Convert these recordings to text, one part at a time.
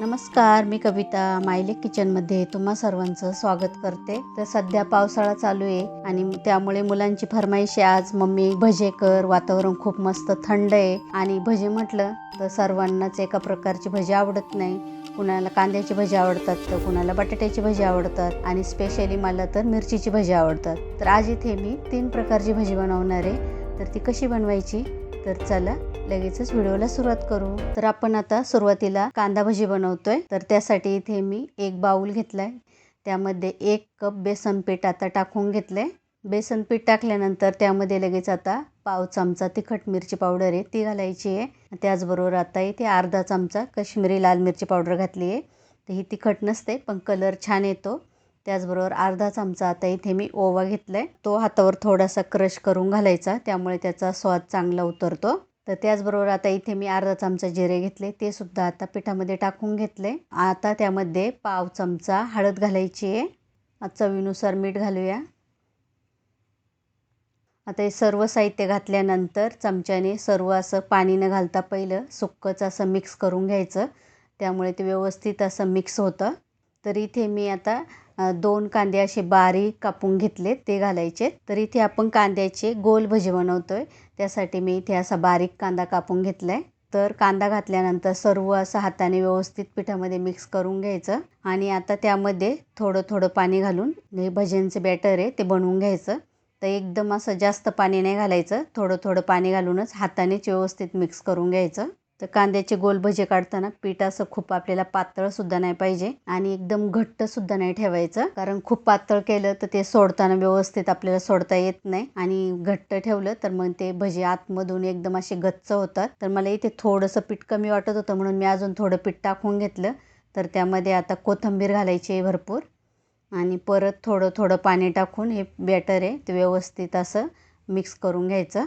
नमस्कार मी कविता मायले किचनमध्ये तुम्हा सर्वांचं स्वागत करते. तर सध्या पावसाळा चालू आहे आणि त्यामुळे मुलांची फरमाईश आज मम्मी भजे कर वातावरण खूप मस्त थंड आहे. आणि भजे म्हटलं तर सर्वांनाच एका प्रकारची भजी आवडत नाही. कुणाला कांद्याची भजी आवडतात तर कुणाला बटाट्याची भजी आवडतात आणि स्पेशली मला तर मिरचीची भजी आवडतात. तर आज इथे मी तीन प्रकारची भजी बनवणार आहे. तर ती कशी बनवायची? तर चला लगेचच व्हिडिओला सुरुवात करू. तर आपण आता सुरुवातीला कांदा भजी बनवतोय. तर त्यासाठी इथे मी एक बाऊल घेतलाय. त्यामध्ये एक कप बेसन पीठ आता टाकून घेतलंय. बेसन पीठ टाकल्यानंतर त्यामध्ये लगेच आता पाव चमचा तिखट मिरची पावडर आहे ती घालायची आहे. त्याचबरोबर आता इथे अर्धा चमचा काश्मीरी लाल मिरची पावडर घातली आहे. तर ही तिखट नसते पण कलर छान येतो. त्याचबरोबर अर्धा चमचा आता इथे मी ओवा घेतलाय. तो हातावर थोडासा क्रश करून घालायचा त्यामुळे त्याचा स्वाद चांगला उतरतो. तर त्याचबरोबर आता इथे मी अर्धा चमचा जिरे घेतले ते सुद्धा आता पिठामध्ये टाकून घेतले. आता त्यामध्ये पाव चमचा हळद घालायची आहे. चवीनुसार मीठ घालूया. आता हे सर्व साहित्य घातल्यानंतर चमच्याने सर्व असं पाणी न घालता पहिलं सुक्कच असं मिक्स करून घ्यायचं. त्यामुळे ते व्यवस्थित असं मिक्स होतं. तर इथे मी आता दोन कांदे असे बारीक कापून घेतले ते घालायचे. तर इथे आपण कांद्याचे गोल भजी आहे त्यासाठी मी इथे असा बारीक कांदा कापून घेतलाय. तर कांदा घातल्यानंतर सर्व असं हाताने व्यवस्थित पिठामध्ये मिक्स करून घ्यायचं. आणि आता त्यामध्ये थोडं थोडं पाणी घालून हे भज्यांचं बॅटर आहे ते बनवून घ्यायचं. तर एकदम असं जास्त पाणी नाही घालायचं. थोडं थोडं पाणी घालूनच हातानेच व्यवस्थित मिक्स करून घ्यायचं. तर कांद्याचे गोल भजे काढताना पीठ असं खूप आपल्याला पातळसुद्धा नाही पाहिजे आणि एकदम घट्टसुद्धा नाही ठेवायचं. कारण खूप पातळ केलं तर ते सोडताना व्यवस्थित आपल्याला सोडता येत नाही. आणि घट्ट ठेवलं तर मग ते भजे आतमधून एकदम असे गच्च होतात. तर मला इथे थोडंसं पीठ कमी वाटत होतं म्हणून मी अजून थोडं पीठ टाकून घेतलं. तर त्यामध्ये आता कोथिंबीर घालायची आहे भरपूर. आणि परत थोडं थोडं पाणी टाकून हे बॅटर आहे ते व्यवस्थित असं मिक्स करून घ्यायचं.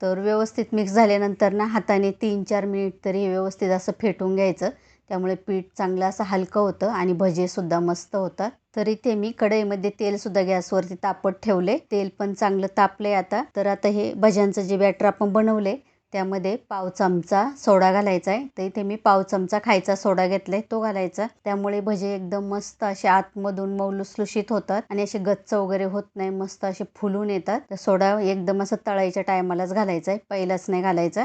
तर व्यवस्थित मिक्स झाल्यानंतर ना हाताने तीन चार मिनिट तरी व्यवस्थित असं फेटून घ्यायचं. त्यामुळे पीठ चांगलं असं हलकं होतं आणि भजेसुद्धा मस्त होतात. तरी ते मी कढईमध्ये तेलसुद्धा गॅसवरती तापत ठेवले. तेल पण चांगलं तापले आता. तर आता हे भज्यांचं जे बॅटर आपण बनवले त्यामध्ये पाव चमचा सोडा घालायचा आहे. तर इथे मी पाव चमचा खायचा सोडा घेतलाय तो घालायचा. त्यामुळे भजे एकदम मस्त असे आतमधून मऊ लुसलुशीत होतात आणि असे गच्च वगैरे होत नाही मस्त असे फुलून येतात. तर सोडा एकदम असं तळायच्या टायमालाच घालायचा आहे पहिलाच नाही घालायचा.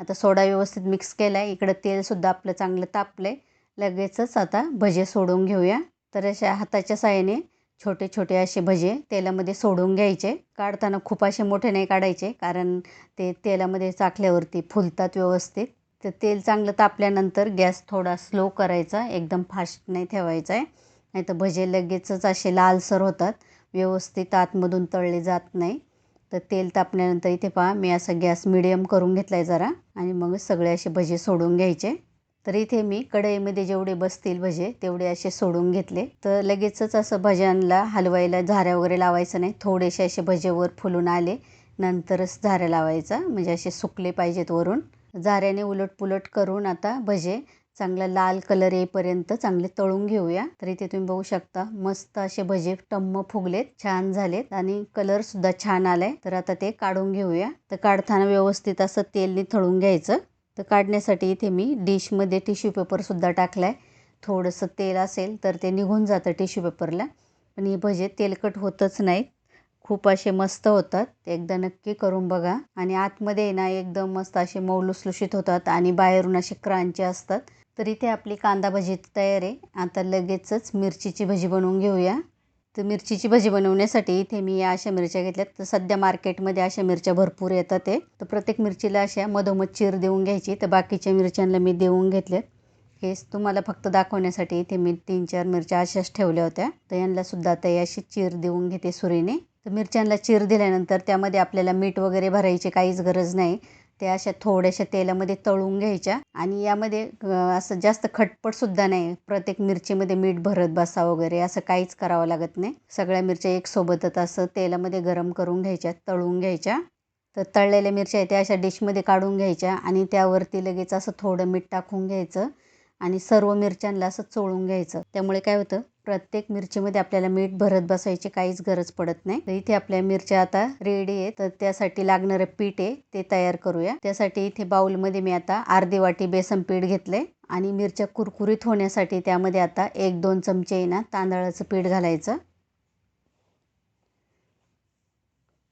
आता सोडा व्यवस्थित मिक्स केला आहे इकडं तेलसुद्धा आपलं चांगलं तापलं लगेचच आता भजे सोडून घेऊया. तर अशा हाताच्या साह्याने छोटे छोटे असे भजे तेलामध्ये सोडून घ्यायचे. काढताना खूप असे मोठे नाही काढायचे कारण ते तेलामध्ये चाकल्यावरती फुलतात व्यवस्थित. तर तेल चांगलं तापल्यानंतर गॅस थोडा स्लो करायचा एकदम फास्ट नाही ठेवायचा आहे. नाही तर भजे लगेचच असे लालसर होतात व्यवस्थित आतमधून तळले जात नाही. तर तेल तापल्यानंतर इथे पहा मी असा गॅस मिडियम करून घेतला आहे जरा. आणि मग सगळे असे भजे सोडून घ्यायचे. तर इथे मी कढईमध्ये जेवढे बसतील भजे तेवढे असे सोडून घेतले. तर लगेचच असं भज्यांना हलवायला झाऱ्या वगैरे लावायचं नाही. थोडेसे असे भजेवर फुलून आले. नंतरच झाऱ्या लावायचा. म्हणजे असे सुकले पाहिजेत वरून. झाऱ्याने उलटपुलट करून आता भजे चांगला लाल कलर येईपर्यंत चांगले तळून घेऊया. तर इथे तुम्ही बघू शकता मस्त असे भजे टम्म फुगलेत छान झालेत. आणि कलर सुद्धा छान आलाय. तर आता ते काढून घेऊया. तर काढताना व्यवस्थित असं तेलने थळून घ्यायचं. तर काढण्यासाठी इथे मी डिशमध्ये टिश्यू पेपरसुद्धा टाकला आहे थोडंसं तेल असेल तर ते निघून जातं टिश्यू पेपरला. पण हे भजे तेलकट होतच नाहीत. खूप असे मस्त होतात. ते एकदा नक्की करून बघा. आणि आतमध्ये ना एकदम मस्त असे मऊ लुसलुशीत होतात आणि बाहेरून असे क्रांची असतात. तर इथे आपली कांदा भजी तयार आहे. आता लगेचच मिरचीची भजी बनवून घेऊया. तर मिरचीची भजी बनवण्यासाठी इथे मी या अशा मिरच्या घेतल्यात. तर सध्या मार्केटमध्ये अशा मिरच्या भरपूर येतात ते. तर प्रत्येक मिरचीला अशा मधोमध चीर देऊन घ्यायची. तर बाकीच्या मिरच्यांना मी देऊन घेतल्यात. हेच तुम्हाला फक्त दाखवण्यासाठी इथे मी तीन चार मिरच्या अशाच ठेवल्या होत्या. तर यांना सुद्धा आता अशी चीर देऊन घेते सुरीने. तर मिरच्यांना चीर दिल्यानंतर त्यामध्ये आपल्याला मीठ वगैरे भरायची काहीच गरज नाही. त्या अशा थोड्याशा तेलामध्ये तळून घ्यायच्या. आणि यामध्ये असं जास्त खटपटसुद्धा नाही. प्रत्येक मिरचीमध्ये मीठ भरत बसा वगैरे असं काहीच करावं लागत नाही. सगळ्या मिरच्या एक सोबतच असं तेलामध्ये गरम करून घ्यायच्या तळून घ्यायच्या. तर तळलेल्या मिरच्या आहे त्या अशा डिशमध्ये काढून घ्यायच्या आणि त्यावरती लगेच असं थोडं मीठ टाकून घ्यायचं आणि सर्व मिरच्यांना असं चोळून घ्यायचं. त्यामुळे काय होतं प्रत्येक मिरचीमध्ये आपल्याला मीठ भरत बसायची काहीच गरज पडत नाही. तर इथे आपल्या मिरच्या आता रेडी आहे तर त्यासाठी लागणारं पीठ आहे ते तयार करूया. त्यासाठी इथे बाउलमध्ये मी आता अर्धी वाटी बेसन पीठ घेतले आणि मिरच्या कुरकुरीत होण्यासाठी त्यामध्ये आता एक दोन चमचे आहे ना तांदळाचं पीठ घालायचं.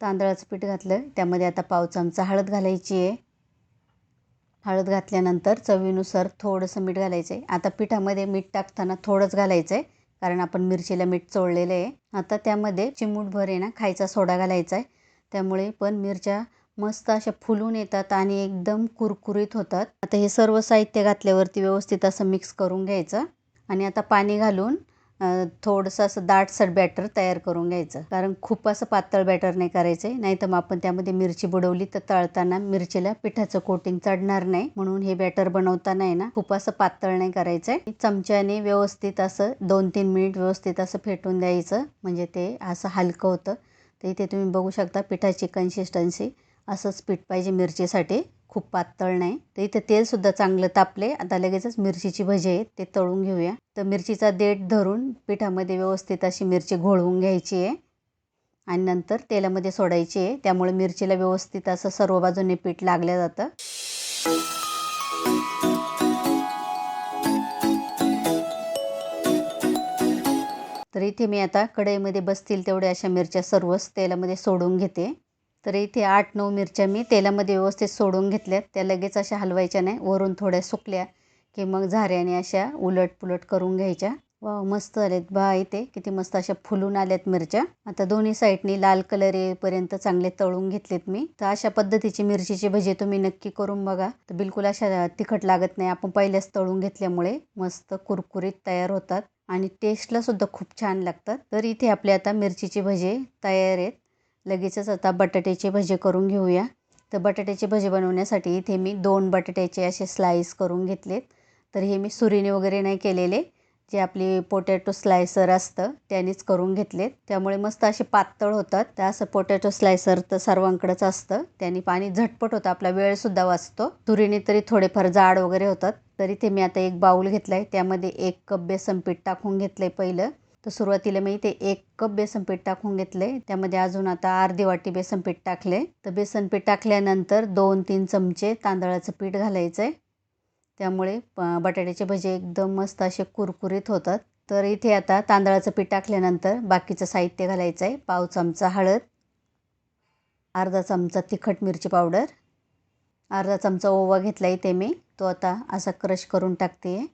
तांदळाचं पीठ घातलं. त्यामध्ये आता पाव चमचा हळद घालायची आहे. हळद घातल्यानंतर चवीनुसार थोडंसं मीठ घालायचं आहे आता पिठामध्ये मीठ टाकताना थोडंच घालायचं आहे कारण आपण मिरचीला मीठ चोळलेलं आहे. आता त्यामध्ये चिमूटभर आहे ना खायचा सोडा घालायचा आहे. त्यामुळे पण मिरच्या मस्त अशा फुलून येतात आणि एकदम कुरकुरीत होतात. आता हे सर्व साहित्य घातल्यावरती व्यवस्थित असं मिक्स करून घ्यायचं. आणि आता पाणी घालून थोडंसं असं दाटसर बॅटर तयार करून घ्यायचं. कारण खूप असं पातळ बॅटर नाही करायचं. आहे नाही तर मग आपण त्यामध्ये मिरची बुडवली तर तळताना मिरचीला पिठाचं कोटिंग चढणार नाही. म्हणून हे बॅटर बनवताना आहे ना खूप असं पातळ नाही करायचं आहे चमच्याने व्यवस्थित असं दोन तीन मिनिट व्यवस्थित असं फेटून द्यायचं. म्हणजे ते असं हलकं होतं. तर इथे तुम्ही बघू शकता पिठाची कन्सिस्टन्सी असंच पीठ पाहिजे मिरचीसाठी. खूप पातळ नाही. तर इथे तेलसुद्धा चांगलं तापले. आता लगेचच मिरचीची भजी आहे ते तळून घेऊया. तर मिरचीचा देठ धरून पिठामध्ये व्यवस्थित अशी मिरची घोळवून घ्यायची आहे. आणि नंतर तेलामध्ये सोडायची आहे. त्यामुळे मिरचीला व्यवस्थित असं सर्व बाजूने पीठ लागलं जातं. तर इथे मी आता कढईमध्ये बसतील तेवढ्या अशा मिरच्या सर्वच तेलामध्ये सोडून घेते. तर इथे आठ नऊ मिरच्या मी तेलामध्ये व्यवस्थित सोडून घेतल्यात. त्या लगेच अशा हलवायच्या नाही वरून थोड्या सुकल्या की मग झाऱ्याने अशा उलट पुलट करून घ्यायच्या. वा मस्त आलेत बा इथे किती मस्त अशा फुलून आल्यात मिरच्या. आता दोन्ही साईडनी लाल कलर येईपर्यंत चांगले तळून घेतलेत मी. तर अशा पद्धतीची मिरचीची भजी तुम्ही नक्की करून बघा. तर बिलकुल अशा तिखट लागत नाही आपण पहिल्याच तळून घेतल्यामुळे मस्त कुरकुरीत तयार होतात आणि टेस्टला सुद्धा खूप छान लागतात. तर इथे आपले आता मिरचीची भजे तयार आहेत. लगेचच आता बटाट्याचे भजे करून घेऊया. तर बटाट्याचे भजे बनवण्यासाठी इथे मी दोन बटाट्याचे असे स्लाईस करून घेतलेत. तर हे मी सुरीने वगैरे नाही केलेले. जे आपली पोटॅटो स्लायसर असतं त्यानेच करून घेतलेत. त्यामुळे मस्त असे पातळ होतात. त्या असं पोटॅटो स्लायसर तर सर्वांकडेच असतं. त्याने पाणी झटपट होतं. आपला वेळसुद्धा वाचतो. तुरीने तरी थोडेफार जाड वगैरे होतात. तरी ते मी आता एक बाऊल घेतला आहे त्यामध्ये एक कप बेसन पीठ टाकून घेतलं आहे पहिलं. तर सुरुवातीला मी इथे एक कप बेसन पीठ टाकून घेतले. त्यामध्ये अजून आता अर्धी वाटी बेसन पीठ टाकले. तर बेसन पीठ टाकल्यानंतर दोन तीन चमचे तांदळाचं पीठ घालायचं आहे त्यामुळे बटाट्याचे भजे एकदम मस्त असे कुरकुरीत होतात. तर इथे आता तांदळाचं पीठ टाकल्यानंतर बाकीचं साहित्य घालायचं आहे पाव चमचा हळद अर्धा चमचा तिखट मिरची पावडर अर्धा चमचा ओवा घेतला आहे ते मी. तो आता असा क्रश करून टाकते आहे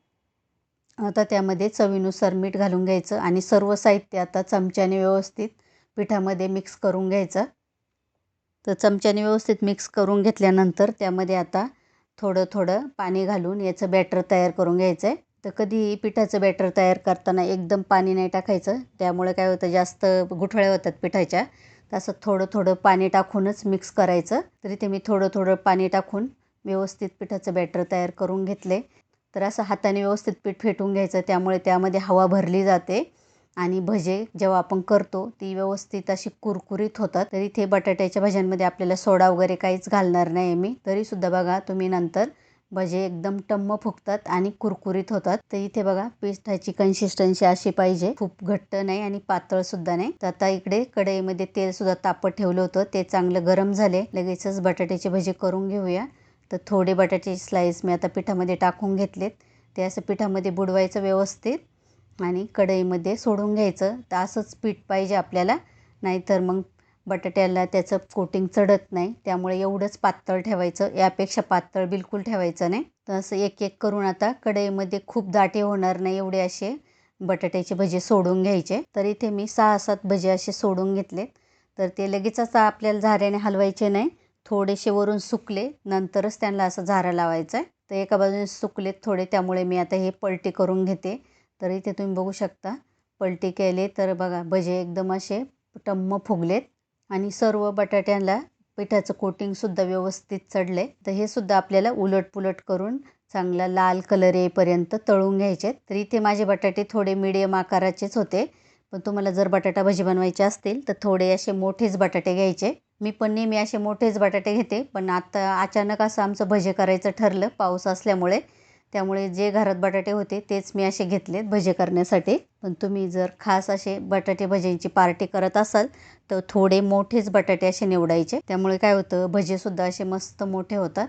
आता त्यामध्ये चवीनुसार मीठ घालून घ्यायचं आणि सर्व साहित्य आता चमच्याने व्यवस्थित पिठामध्ये मिक्स करून घ्यायचं. तर चमच्याने व्यवस्थित मिक्स करून घेतल्यानंतर त्यामध्ये आता थोडं थोडं पाणी घालून याचं बॅटर तयार करून घ्यायचं आहे तर कधी पिठाचं बॅटर तयार करताना एकदम पाणी नाही टाकायचं. त्यामुळे काय होतं जास्त गुठळ्या होतात पिठाच्या. तसं थोडं थोडं पाणी टाकूनच मिक्स करायचं. तरी ते मी थोडं थोडं पाणी टाकून व्यवस्थित पिठाचं बॅटर तयार करून घेतले तर असं हाताने व्यवस्थित पीठ फेटून घ्यायचं त्यामुळे त्यामध्ये हवा भरली जाते. आणि भजे जेव्हा आपण करतो ती व्यवस्थित अशी कुरकुरीत होतात. तर इथे बटाट्याच्या भज्यांमध्ये आपल्याला सोडा वगैरे काहीच घालणार नाही मी तरीसुद्धा बघा तुम्ही नंतर भजे एकदम टम्म फुगतात आणि कुरकुरीत होतात. तर इथे बघा पिठाची कन्सिस्टन्सी अशी पाहिजे. खूप घट्ट नाही आणि पातळसुद्धा नाही. तर आता इकडे कढईमध्ये तेलसुद्धा तापत ठेवलं होतं. ते चांगलं गरम झाले. लगेचच बटाट्याचे भजे करून घेऊया. तर थोडे बटाट्याचे स्लाईस मी आता पिठामध्ये टाकून घेतलेत. ते असं पिठामध्ये बुडवायचं व्यवस्थित आणि कढईमध्ये सोडून घ्यायचं. तर असंच पीठ पाहिजे आपल्याला. नाहीतर मग बटाट्याला त्याचं कोटिंग चढत नाही. त्यामुळे एवढंच पातळ ठेवायचं. यापेक्षा पातळ बिलकुल ठेवायचं नाही. तर असं एक एक करून आता कढईमध्ये खूप दाटे होणार नाही एवढे असे बटाट्याचे भजे सोडून घ्यायचे. तर इथे मी सहा सात भजे असे सोडून घेतले तर ते लगेचच आपल्याला झाऱ्याने हलवायचे नाही. थोडेसे वरून सुकले नंतरच त्यांना असं झारा लावायचा आहे तर एका बाजूने सुकलेत थोडे त्यामुळे मी आता हे पलटी करून घेते. तर इथे तुम्ही बघू शकता पलटी केले तर बघा भजे एकदम असे टम्म फुगलेत. आणि सर्व बटाट्यांना पिठाचं कोटिंगसुद्धा व्यवस्थित चढले. तर हे सुद्धा आपल्याला उलटपुलट करून चांगला लाल कलर येईपर्यंत तळून घ्यायचे तर इथे माझे बटाटे थोडे मिडियम आकाराचेच होते. पण तुम्हाला जर बटाटा भजी बनवायचे असतील तर थोडे असे मोठेच बटाटे घ्यायचे. मी पण नेहमी असे मोठेच बटाटे घेते पण आता अचानक असं आमचं भजे करायचं ठरलं पाऊस असल्यामुळे. त्यामुळे जे घरात बटाटे होते तेच मी असे घेतलेत भजे करण्यासाठी. पण तुम्ही जर खास असे बटाटे भज्यांची पार्टी करत असाल तर थोडे मोठेच बटाटे असे निवडायचे. त्यामुळे काय होतं भजेसुद्धा असे मस्त मोठे होतात.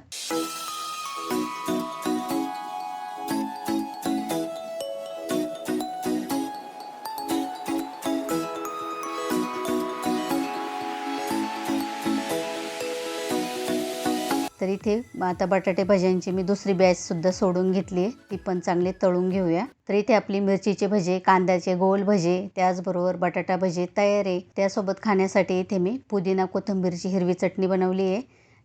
तर इथे आता बटाटे भज्यांची मी दुसरी बॅचसुद्धा सोडून घेतली आहे. ती पण चांगली तळून घेऊया. तर इथे आपली मिरचीचे भजे कांद्याचे गोल भजे त्याचबरोबर बटाटा भजे तयार आहे. त्यासोबत खाण्यासाठी इथे मी पुदिना कोथिंबीरची हिरवी चटणी बनवली आहे.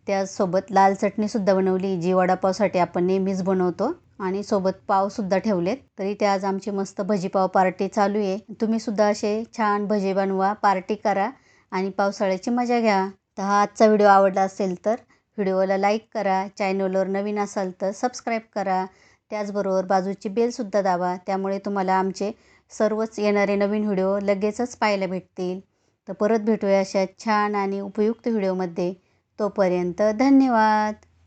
त्यासोबत लाल चटणीसुद्धा बनवली. जी वडापावसाठी आपण नेहमीच बनवतो. आणि सोबत पावसुद्धा ठेवलेत. तरी ते आज आमची मस्त भजीपाव पार्टी चालू आहे. तुम्ही सुद्धा असे छान भजे बनवा पार्टी करा आणि पावसाळ्याची मजा घ्या. तर हा आजचा व्हिडिओ आवडला असेल तर व्हिडिओला लाईक करा चॅनलवर नवीन असाल तर सबस्क्राईब करा. त्याचबरोबर बाजूची बेलसुद्धा दाबा त्यामुळे तुम्हाला आमचे सर्वच येणारे नवीन व्हिडिओ लगेचच पाहायला भेटतील. तर परत भेटूया अशा छान आणि उपयुक्त व्हिडिओमध्ये. तोपर्यंत धन्यवाद!